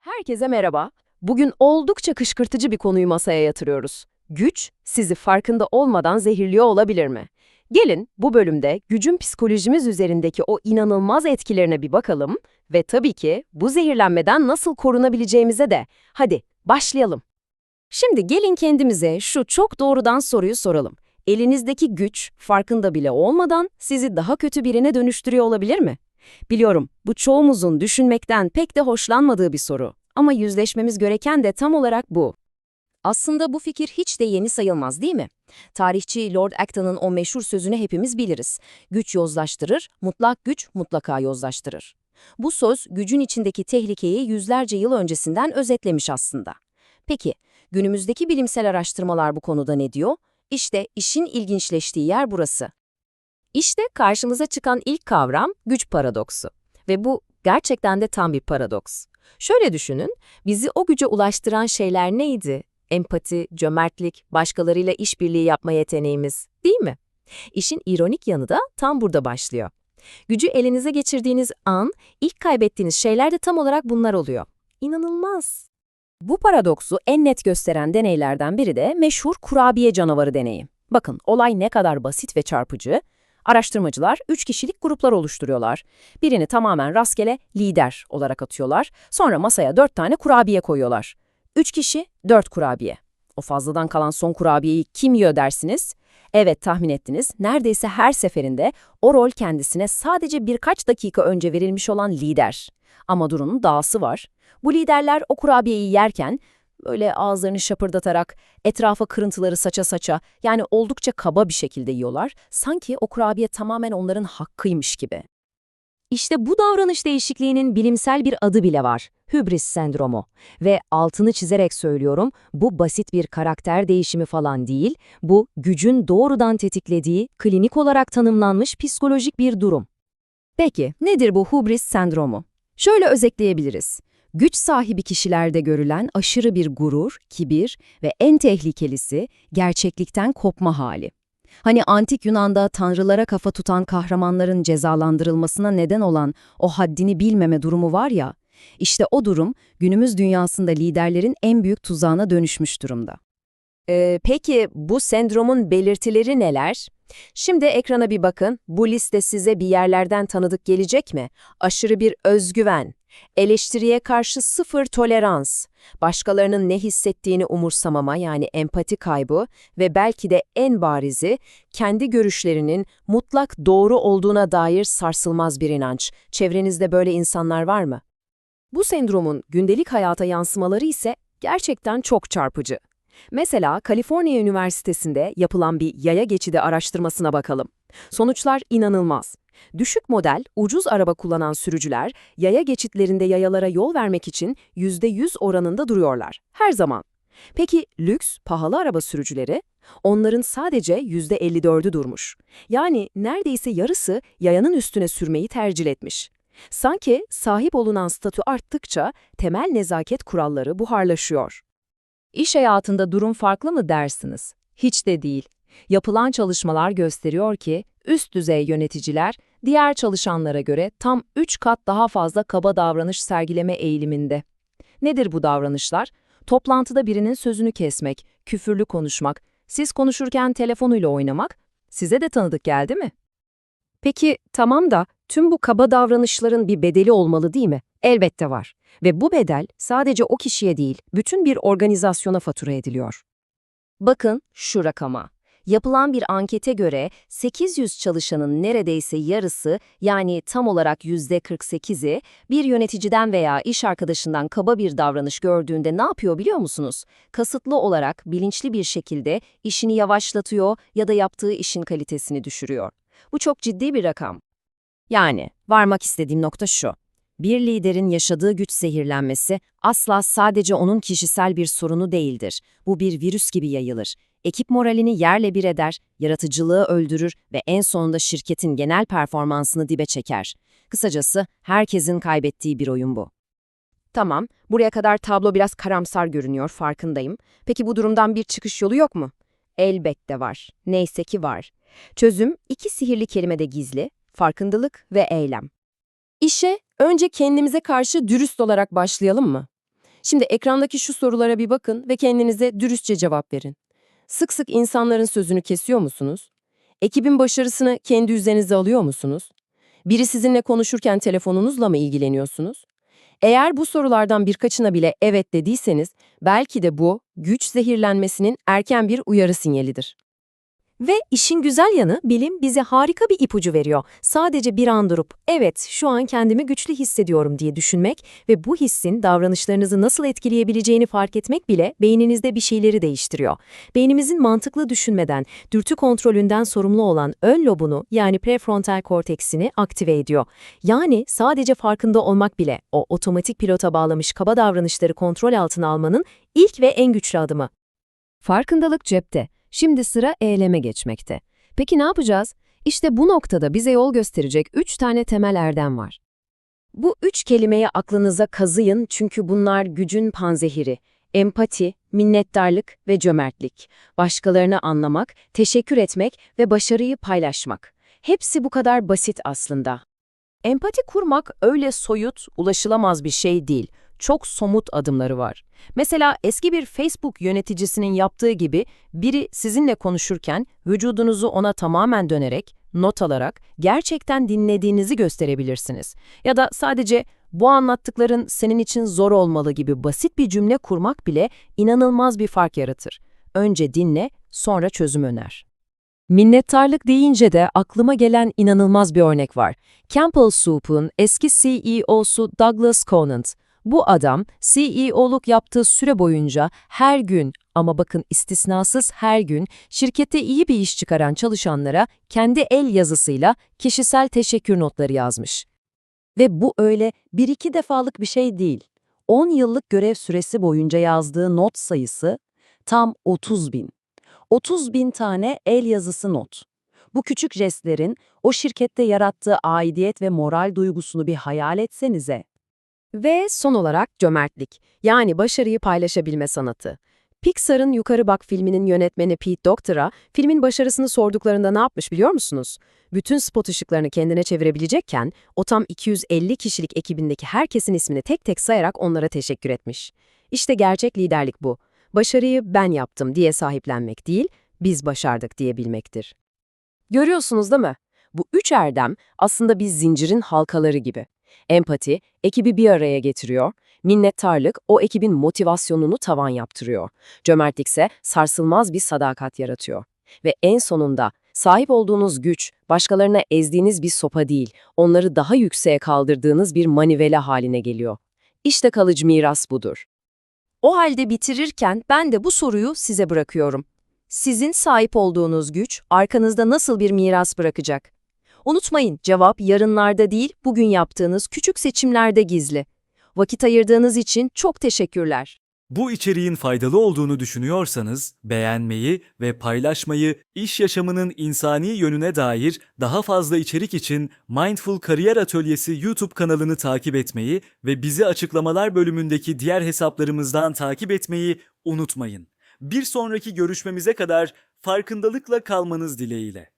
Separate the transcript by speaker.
Speaker 1: Herkese merhaba. Bugün oldukça kışkırtıcı bir konuyu masaya yatırıyoruz. Güç, sizi farkında olmadan zehirliyor olabilir mi? Gelin bu bölümde gücün psikolojimiz üzerindeki o inanılmaz etkilerine bir bakalım ve tabii ki bu zehirlenmeden nasıl korunabileceğimize de. Hadi başlayalım. Şimdi gelin kendimize şu çok doğrudan soruyu soralım. Elinizdeki güç farkında bile olmadan sizi daha kötü birine dönüştürüyor olabilir mi? Biliyorum bu çoğumuzun düşünmekten pek de hoşlanmadığı bir soru. Ama yüzleşmemiz gereken de tam olarak bu. Aslında bu fikir hiç de yeni sayılmaz değil mi? Tarihçi Lord Acton'ın o meşhur sözünü hepimiz biliriz. Güç yozlaştırır, mutlak güç mutlaka yozlaştırır. Bu söz gücün içindeki tehlikeyi yüzlerce yıl öncesinden özetlemiş aslında. Peki, günümüzdeki bilimsel araştırmalar bu konuda ne diyor? İşte işin ilginçleştiği yer burası. İşte karşımıza çıkan ilk kavram güç paradoksu. Ve bu gerçekten de tam bir paradoks. Şöyle düşünün, bizi o güce ulaştıran şeyler neydi? Empati, cömertlik, başkalarıyla işbirliği yapma yeteneğimiz, değil mi? İşin ironik yanı da tam burada başlıyor. Gücü elinize geçirdiğiniz an, ilk kaybettiğiniz şeyler de tam olarak bunlar oluyor. İnanılmaz. Bu paradoksu en net gösteren deneylerden biri de meşhur kurabiye canavarı deneyi. Bakın, olay ne kadar basit ve çarpıcı. Araştırmacılar 3 kişilik gruplar oluşturuyorlar. Birini tamamen rastgele lider olarak atıyorlar. Sonra masaya 4 tane kurabiye koyuyorlar. 3 kişi 4 kurabiye. O fazladan kalan son kurabiyeyi kim yiyor dersiniz? Evet tahmin ettiniz. Neredeyse her seferinde o rol kendisine sadece birkaç dakika önce verilmiş olan lider. Ama durunun dağısı var. Bu liderler o kurabiyeyi yerken böyle ağızlarını şapırdatarak, etrafa kırıntıları saça saça, yani oldukça kaba bir şekilde yiyorlar. Sanki o kurabiye tamamen onların hakkıymış gibi. İşte bu davranış değişikliğinin bilimsel bir adı bile var. Hübris sendromu. Ve altını çizerek söylüyorum, bu basit bir karakter değişimi falan değil, bu gücün doğrudan tetiklediği, klinik olarak tanımlanmış psikolojik bir durum. Peki, nedir bu hubris sendromu? Şöyle özetleyebiliriz. Güç sahibi kişilerde görülen aşırı bir gurur, kibir ve en tehlikelisi gerçeklikten kopma hali. Hani antik Yunan'da tanrılara kafa tutan kahramanların cezalandırılmasına neden olan o haddini bilmeme durumu var ya, işte o durum günümüz dünyasında liderlerin en büyük tuzağına dönüşmüş durumda. Ee, peki bu sendromun belirtileri neler? Şimdi ekrana bir bakın. Bu liste size bir yerlerden tanıdık gelecek mi? Aşırı bir özgüven, eleştiriye karşı sıfır tolerans, başkalarının ne hissettiğini umursamama yani empati kaybı ve belki de en barizi kendi görüşlerinin mutlak doğru olduğuna dair sarsılmaz bir inanç. Çevrenizde böyle insanlar var mı? Bu sendromun gündelik hayata yansımaları ise gerçekten çok çarpıcı. Mesela Kaliforniya Üniversitesi'nde yapılan bir yaya geçidi araştırmasına bakalım. Sonuçlar inanılmaz. Düşük model, ucuz araba kullanan sürücüler yaya geçitlerinde yayalara yol vermek için %100 oranında duruyorlar. Her zaman. Peki lüks, pahalı araba sürücüleri? Onların sadece %54'ü durmuş. Yani neredeyse yarısı yayanın üstüne sürmeyi tercih etmiş. Sanki sahip olunan statü arttıkça temel nezaket kuralları buharlaşıyor. İş hayatında durum farklı mı dersiniz? Hiç de değil. Yapılan çalışmalar gösteriyor ki üst düzey yöneticiler diğer çalışanlara göre tam 3 kat daha fazla kaba davranış sergileme eğiliminde. Nedir bu davranışlar? Toplantıda birinin sözünü kesmek, küfürlü konuşmak, siz konuşurken telefonuyla oynamak, size de tanıdık geldi mi? Peki tamam da tüm bu kaba davranışların bir bedeli olmalı değil mi? Elbette var. Ve bu bedel sadece o kişiye değil, bütün bir organizasyona fatura ediliyor. Bakın şu rakama. Yapılan bir ankete göre 800 çalışanın neredeyse yarısı yani tam olarak %48'i bir yöneticiden veya iş arkadaşından kaba bir davranış gördüğünde ne yapıyor biliyor musunuz? Kasıtlı olarak bilinçli bir şekilde işini yavaşlatıyor ya da yaptığı işin kalitesini düşürüyor. Bu çok ciddi bir rakam. Yani varmak istediğim nokta şu. Bir liderin yaşadığı güç zehirlenmesi asla sadece onun kişisel bir sorunu değildir. Bu bir virüs gibi yayılır. Ekip moralini yerle bir eder, yaratıcılığı öldürür ve en sonunda şirketin genel performansını dibe çeker. Kısacası herkesin kaybettiği bir oyun bu. Tamam, buraya kadar tablo biraz karamsar görünüyor, farkındayım. Peki bu durumdan bir çıkış yolu yok mu? Elbette var. Neyse ki var. Çözüm iki sihirli kelimede gizli farkındalık ve eylem. İşe önce kendimize karşı dürüst olarak başlayalım mı? Şimdi ekrandaki şu sorulara bir bakın ve kendinize dürüstçe cevap verin. Sık sık insanların sözünü kesiyor musunuz? Ekibin başarısını kendi üzerinize alıyor musunuz? Biri sizinle konuşurken telefonunuzla mı ilgileniyorsunuz? Eğer bu sorulardan birkaçına bile evet dediyseniz, belki de bu güç zehirlenmesinin erken bir uyarı sinyalidir.
Speaker 2: Ve işin güzel yanı bilim bize harika bir ipucu veriyor. Sadece bir an durup, evet şu an kendimi güçlü hissediyorum diye düşünmek ve bu hissin davranışlarınızı nasıl etkileyebileceğini fark etmek bile beyninizde bir şeyleri değiştiriyor. Beynimizin mantıklı düşünmeden, dürtü kontrolünden sorumlu olan ön lobunu yani prefrontal korteksini aktive ediyor. Yani sadece farkında olmak bile o otomatik pilota bağlamış kaba davranışları kontrol altına almanın ilk ve en güçlü adımı.
Speaker 1: Farkındalık cepte. Şimdi sıra eyleme geçmekte. Peki ne yapacağız? İşte bu noktada bize yol gösterecek üç tane temel erdem var. Bu üç kelimeyi aklınıza kazıyın çünkü bunlar gücün panzehiri. Empati, minnettarlık ve cömertlik. Başkalarını anlamak, teşekkür etmek ve başarıyı paylaşmak. Hepsi bu kadar basit aslında. Empati kurmak öyle soyut, ulaşılamaz bir şey değil. Çok somut adımları var. Mesela eski bir Facebook yöneticisinin yaptığı gibi biri sizinle konuşurken vücudunuzu ona tamamen dönerek, not alarak gerçekten dinlediğinizi gösterebilirsiniz. Ya da sadece bu anlattıkların senin için zor olmalı gibi basit bir cümle kurmak bile inanılmaz bir fark yaratır. Önce dinle, sonra çözüm öner. Minnettarlık deyince de aklıma gelen inanılmaz bir örnek var. Campbell Soup'un eski CEO'su Douglas Conant. Bu adam CEO'luk yaptığı süre boyunca her gün ama bakın istisnasız her gün şirkette iyi bir iş çıkaran çalışanlara kendi el yazısıyla kişisel teşekkür notları yazmış. Ve bu öyle bir iki defalık bir şey değil. 10 yıllık görev süresi boyunca yazdığı not sayısı tam 30 bin. 30 bin tane el yazısı not. Bu küçük jestlerin o şirkette yarattığı aidiyet ve moral duygusunu bir hayal etsenize. Ve son olarak cömertlik, yani başarıyı paylaşabilme sanatı. Pixar'ın Yukarı Bak filminin yönetmeni Pete Docter'a filmin başarısını sorduklarında ne yapmış biliyor musunuz? Bütün spot ışıklarını kendine çevirebilecekken o tam 250 kişilik ekibindeki herkesin ismini tek tek sayarak onlara teşekkür etmiş. İşte gerçek liderlik bu. Başarıyı ben yaptım diye sahiplenmek değil, biz başardık diyebilmektir. Görüyorsunuz değil mi? Bu üç erdem aslında bir zincirin halkaları gibi. Empati, ekibi bir araya getiriyor. Minnettarlık, o ekibin motivasyonunu tavan yaptırıyor. Cömertlik ise sarsılmaz bir sadakat yaratıyor. Ve en sonunda sahip olduğunuz güç, başkalarına ezdiğiniz bir sopa değil, onları daha yükseğe kaldırdığınız bir manivela haline geliyor. İşte kalıcı miras budur. O halde bitirirken ben de bu soruyu size bırakıyorum. Sizin sahip olduğunuz güç arkanızda nasıl bir miras bırakacak? Unutmayın, cevap yarınlarda değil, bugün yaptığınız küçük seçimlerde gizli. Vakit ayırdığınız için çok teşekkürler.
Speaker 3: Bu içeriğin faydalı olduğunu düşünüyorsanız beğenmeyi ve paylaşmayı, iş yaşamının insani yönüne dair daha fazla içerik için Mindful Kariyer Atölyesi YouTube kanalını takip etmeyi ve bizi açıklamalar bölümündeki diğer hesaplarımızdan takip etmeyi unutmayın. Bir sonraki görüşmemize kadar farkındalıkla kalmanız dileğiyle.